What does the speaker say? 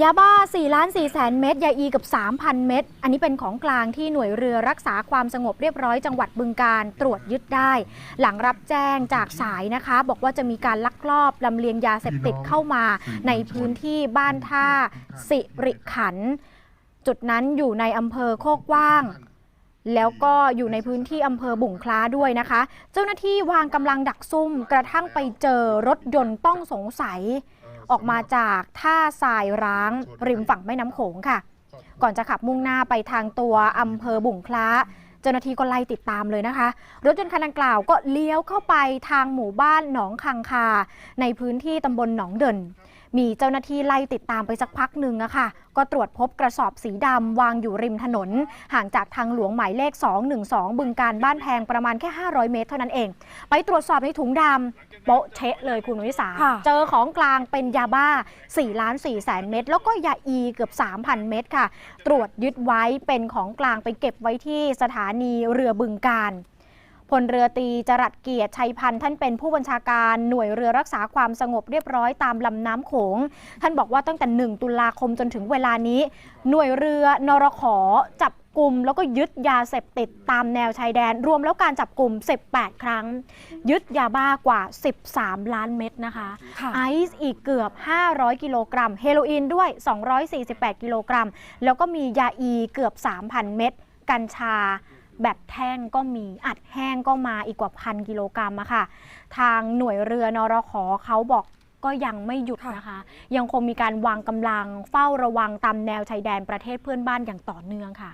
ยาบ้า4ล้าน4แสนเม็ดยาอีกับ 3,000 เม็ด อันนี้เป็นของกลางที่หน่วยเรือรักษาความสงบเรียบร้อยจังหวัดบึงการตรวจยึดได้ หลังรับแจ้งจากสายนะคะ บอกว่าจะมีการลักลอบลำเลียงยาเสพติดเข้ามาในพื้นที่บ้านท่าสิริขันธ์จุดนั้นอยู่ในอำเภอโคกว้างแล้วก็อยู่ในพื้นที่อำเภอบุ่งคล้าด้วยนะคะ เจ้าหน้าที่วางกำลังดักซุ่มกระทั่งไปเจอรถยนต์ต้องสงสัย ออกมาจากท่าทรายร้าง ริมฝั่งแม่น้ำโขงค่ะ ก่อนจะขับมุ่งหน้าไปทางตัวอำเภอบุ่งคล้า เจ้าหน้าที่ก็ไล่ติดตามเลยนะคะ รถยนต์คันดังกล่าวก็เลี้ยวเข้าไปทางหมู่บ้านหนองคังคา ในพื้นที่ตำบลหนองเด่นมีเจ้าหน้าที่ไล่ติดตามไปสักพักหนึ่งอะค่ะ ก็ตรวจพบกระสอบสีดำวางอยู่ริมถนน ห่างจากทางหลวงหมายเลข 212 บึงการบ้านแพงประมาณแค่ 500 เมตรเท่านั้นเอง ไปตรวจสอบในถุงดำ โป๊ะเชะเลยคุณวิสาค่ะเจอของกลางเป็นยาบ้า4ล้าน4แสนเม็ดแล้วก็ยาอีเกือบ 3,000 เม็ดค่ะ ตรวจยึดไว้เป็นของกลางไปเก็บไว้ที่สถานีเรือบึงการพลเรือตรีจรัสเกียรติชัยพันธ์ท่านเป็นผู้บัญชาการหน่วยเรือรักษาความสงบเรียบร้อยตามลำน้ำโขง ท่านบอกว่าตั้งแต่ 1 ตุลาคมจนถึงเวลานี้ หน่วยเรือนรขอจับ กลุ่มแล้วก็ยึดยาเสพติดตามแนวชายแดน รวมแล้วการจับกลุ่ม 18 ครั้ง ยึดยาบ้ากว่า 13 ล้านเม็ดนะคะค่ะไอซ์อีกเกือบ 500 กิโลกรัม เฮโรอีนด้วย 248 กิโลกรัม แล้วก็มียาอีเกือบ 3,000 เม็ด กัญชาแบบแท่งก็มีอัดแห้งก็มาอีกกว่าพันกิโลกรัมอะค่ะ ทางหน่วยเรือนรขอเขาบอกก็ยังไม่หยุดนะคะ ยังคงมีการวางกำลังเฝ้าระวังตามแนวชายแดนประเทศเพื่อนบ้านอย่างต่อเนื่องค่ะ